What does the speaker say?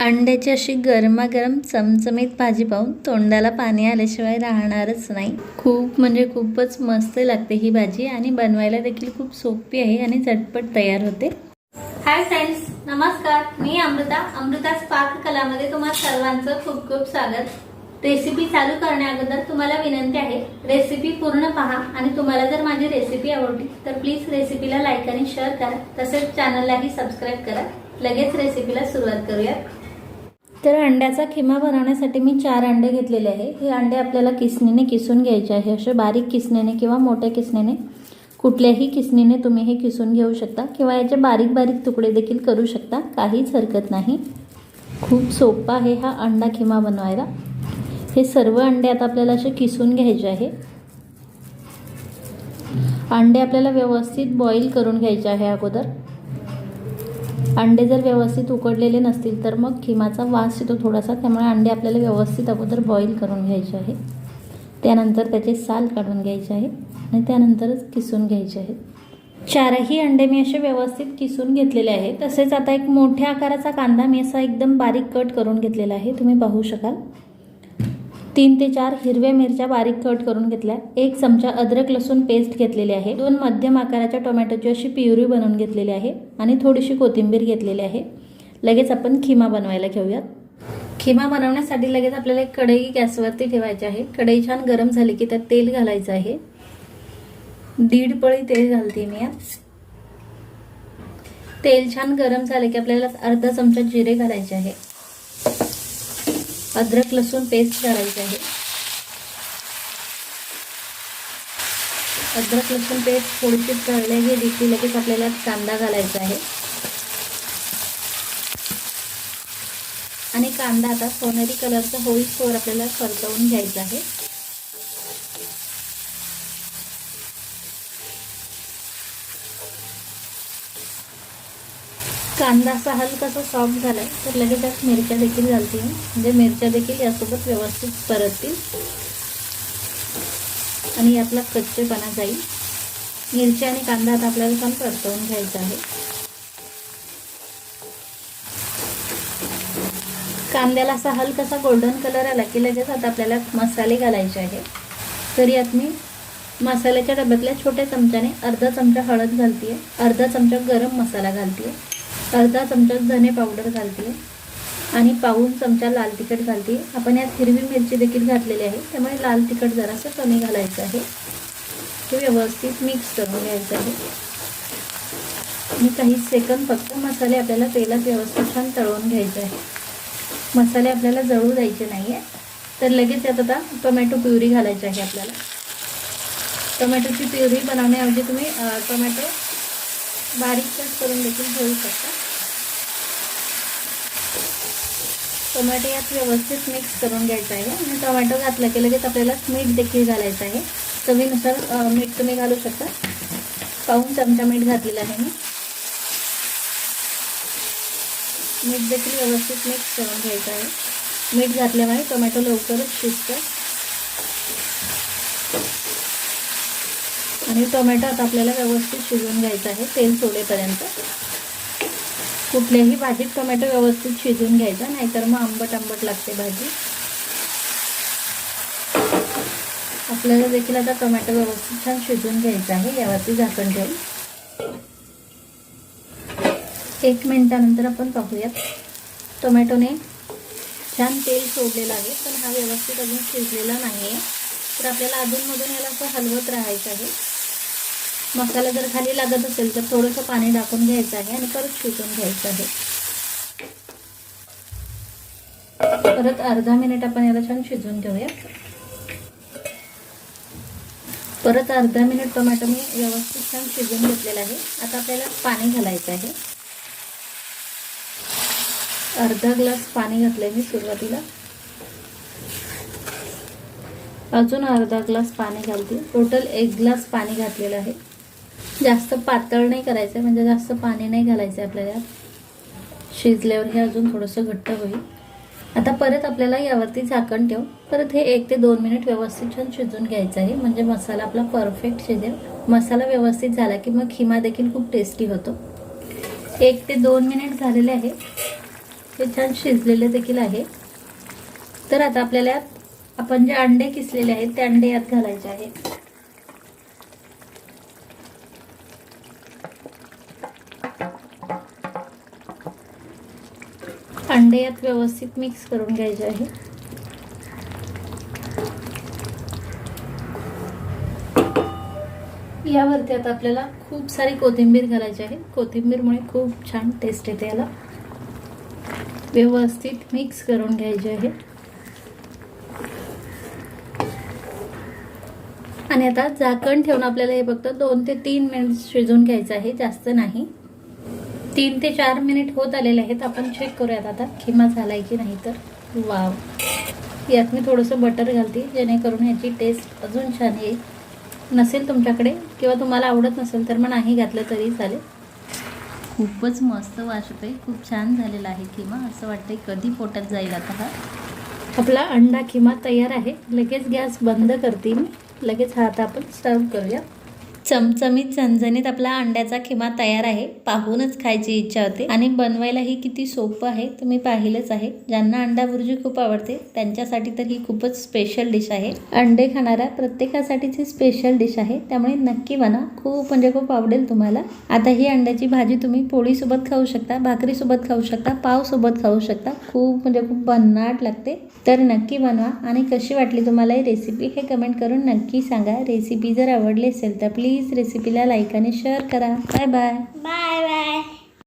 अंड्याची अशी गरमागरम चमचमीत भाजी पाहून तोंडाला पाणी आल्याशिवाय राहणारच नाही. खूप म्हणजे खूपच मस्त लागते ही भाजी आणि बनवायला देखील खूप सोपी आहे आणि झटपट तयार होते. हाय फ्रेंड्स नमस्कार. मी अमृता अमृताच पाककलामध्ये तुम्हा सर्वांचं खूप खूप स्वागत. रेसिपी चालू करण्याअगोदर तुम्हाला विनंती आहे रेसिपी पूर्ण पहा आणि तुम्हाला जर माझी रेसिपी आवडली तर प्लीज रेसिपीला लाईक आणि शेअर करा. तसेच चॅनललाही सबस्क्राईब करा. लगेच रेसिपीला सुरुवात करूया तर अंड्याचा खिमा बनवण्यासाठी मी चार अंडे घेतलेले आहे. हे अंडे आपल्याला किसणीने किसून घ्यायचे आहे. असे बारीक किसणीने किंवा मोठ्या किसणीने कुठल्याही किसणीने तुम्ही हे किसून घेऊ शकता किंवा याचे बारीक बारीक तुकडे देखील करू शकता. काहीच हरकत नाही. खूप सोपा आहे हा अंडा खिमा बनवायला. हे सर्व अंडे आता आपल्याला असे किसून घ्यायचे आहे. अंडे आपल्याला व्यवस्थित बॉईल करून घ्यायचे आहे अगोदर. अंडे जर व्यवस्थित उकडलेले नसतील तर मग खिमाचा वास येतो थोडासा. त्यामुळे अंडे आपल्याला व्यवस्थित अगोदर बॉईल करून घ्यायचे आहे. त्यानंतर त्याचे साल काढून घ्यायचे आहे आणि त्यानंतरच किसून घ्यायचे आहे. चारही अंडे मी असे व्यवस्थित किसून घेतलेले आहे. तसेच आता एक मोठ्या आकाराचा कांदा मी असा एकदम बारीक कट करून घेतलेला आहे. तुम्ही पाहू शकाल. तीन ते चार हिरव्या मिरच्या बारीक कट करून घेतल्या. एक चमचा अद्रक लसूण पेस्ट घेतलेली आहे. दोन मध्यम आकाराच्या टोमॅटोची अशी प्युरी बनवून घेतलेली आहे आणि थोडीशी कोथिंबीर घेतलेली आहे. लगेच आपण खिमा बनवायला घेऊयात. खिमा बनवण्यासाठी लगेच आपल्याला एक कढई गॅसवरती ठेवायची आहे. कढई छान गरम झाली की त्यात तेल घालायचं आहे. दीड पळी तेल घालते मी यात. तेल छान गरम झाले की आपल्याला अर्धा चमचा जिरे घालायचे आहे. अद्रक लसूण पेस्ट घालायची आहे. अद्रक लसूण पेस्ट थोडीशी तळले गेली की लगेच आपल्याला कांदा घालायचा आहे. आणि कांदा आता सोनेरी कलरचा होईस्तोवर आपल्याला परतवून घ्यायचा आहे. कांदा असा हलकासा सॉफ्ट झाला आहे तर लगेच त्यात मिरच्या देखील घालतील म्हणजे मिरच्या देखील यासोबत व्यवस्थित परततील. आणि यातला कच्चेपणा जाईल. मिरच्या आणि कांदा आता आपल्याला छान परतवून घ्यायचा आहे. कांद्याला असा हलकासा गोल्डन कलर आला की लगेच आता आपल्याला मसाले घालायचे आहे तर यात मी मसाल्याच्या डब्यातल्या छोट्या चमच्याने अर्धा चमचा हळद घालते अर्धा चमचा गरम मसाला घालते अर्धा चमचा धने पावडर घालते आणि पाऊन चमचा लाल तिखट घालते. आपण यात हिरवी मिरची देखील घातलेली आहे. त्यामुळे लाल तिखट जरासं कमी घालायचं आहे. हे व्यवस्थित मिक्स करून घ्यायचं आहे. आणि काही सेकंद फक्त मसाले आपल्याला तेलात व्यवस्थित छान तळवून घ्यायचे आहे. मसाले आपल्याला जळू द्यायचे नाही आहे तर लगेच त्यात आता टोमॅटो प्युरी घालायची आहे आपल्याला. टोमॅटोची प्युरी बनवण्याऐवजी तुम्ही टोमॅटो बारीक कट करून देखील घेऊ शकता. टोमॅटो यात व्यवस्थित मिक्स करून घ्यायचं आहे. आणि टोमॅटो घातला की लगेच आपल्याला मीठ देखील घालायचं आहे. चवीनुसार मीठ तुम्ही घालू शकता. पाऊन चमचा मीठ घातलेलं आहे मी. मीठ देखील व्यवस्थित मिक्स करून घ्यायचं आहे. मीठ घातल्यामुळे टोमॅटो लवकरच शिजतं. आणि टोमॅटो आता आपल्याला व्यवस्थित शिजवून घ्यायचं आहे तेल सोडेपर्यंत कुठल्याही भाजीत टोमॅटो व्यवस्थित शिजवून घ्यायचा नाहीतर मग आंबट आंबट लागते भाजी. आपल्याला देखील आता टोमॅटो व्यवस्थित छान शिजवून घ्यायचा आहे यावरती झाकण ठेवून. एक मिनटानंतर आपण पाहूयात. टोमॅटोने छान तेल सोडलेलं आहे पण हा व्यवस्थित अजून शिजलेला नाही आहे तर आपल्याला अधूनमधून याला असं हलवत राहायचं आहे. मसाला जर खाली लागत असेल तर थोडंसं पाणी टाकून घ्यायचं आहे आणि परत शिजवून घ्यायचं आहे. परत अर्धा मिनिट आपण याला छान शिजवून घेऊया. परत अर्धा मिनिट टोमॅटो मी व्यवस्थित छान शिजवून घेतलेला आहे. आता आपल्याला पाणी घालायचं आहे. अर्धा ग्लास पाणी घातलंय मी सुरुवातीला. अजून अर्धा ग्लास पाणी घालते. टोटल एक ग्लास पाणी घातलेलं आहे. जास्त पातळ नाही करायचं म्हणजे जास्त पाणी नाही घालायचं आपल्याला. शिजल्यावर हे अजून थोडंसं घट्ट होईल. आता परत आपल्याला यावरती झाकण ठेवून परत हे एक ते दोन मिनिट व्यवस्थित छान शिजून घ्यायचं आहे. म्हणजे मसाला आपला परफेक्ट शिजेल. मसाला व्यवस्थित झाला की मग खिमा देखील खूप टेस्टी होतो. एक ते दोन मिनिट झालेले आहे. हे छान शिजलेले देखील आहे. तर आता आपल्याला आपण जे अंडे किसलेले आहेत ते अंडे यात घालायचे आहे. अंडे यात व्यवस्थित मिक्स करून घ्यायचे आहे. यावरती आता आपल्याला खूप सारी कोथिंबीर घालायची आहे. कोथिंबीरमुळे खूप छान टेस्ट येते याला. व्यवस्थित मिक्स करून घ्यायचे आहे. आणि आता झाकण ठेवून आपल्याला हे फक्त दोन ते तीन मिनिट शिजवून घ्यायचं आहे. जास्त नाही. तीन ते चार मिनिट होत आलेले आहेत. आपण चेक करूयात आता किमा झालाय की नाही तर. वाव. यात मी थोडंसं बटर घालते जेणेकरून ह्याची टेस्ट अजून छान येईल. नसेल तुमच्याकडे किंवा तुम्हाला आवडत नसेल तर मग नाही घातलं तरी चालेल. खूपच मस्त वास खूप छान झालेला आहे किमा असं वाटतंय कधी पोटात जाईल आता हा. आपला अंडा किमा तयार आहे. लगेच गॅस बंद करते मी. लगेच हा आता आपण सर्व करूया. चमचमीत झणझणीत आपला अंड्याचा खिमा तयार आहे. पाहूनच खायची इच्छा होते. आणि बनवायलाही किती सोपं आहे तुम्ही पाहिलंच आहे. ज्यांना अंडा बुर्जी खूप आवडते त्यांच्यासाठी तर ही खूपच स्पेशल डिश आहे. अंडे खाणाऱ्या प्रत्येकासाठीची स्पेशल डिश आहे. त्यामुळे नक्की बनवा खूप म्हणजे खूप आवडेल तुम्हाला. आता ही अंड्याची भाजी तुम्ही पोळीसोबत खाऊ शकता भाकरीसोबत खाऊ शकता पावसोबत खाऊ शकता. खूप म्हणजे खूप भन्नाट लागते. तर नक्की बनवा. आणि कशी वाटली तुम्हाला ही रेसिपी हे कमेंट करून नक्की सांगा. रेसिपी जर आवडली असेल तर प्लीज प्लीज रेसिपीला लाईक आणि शेअर करा. Bye bye bye bye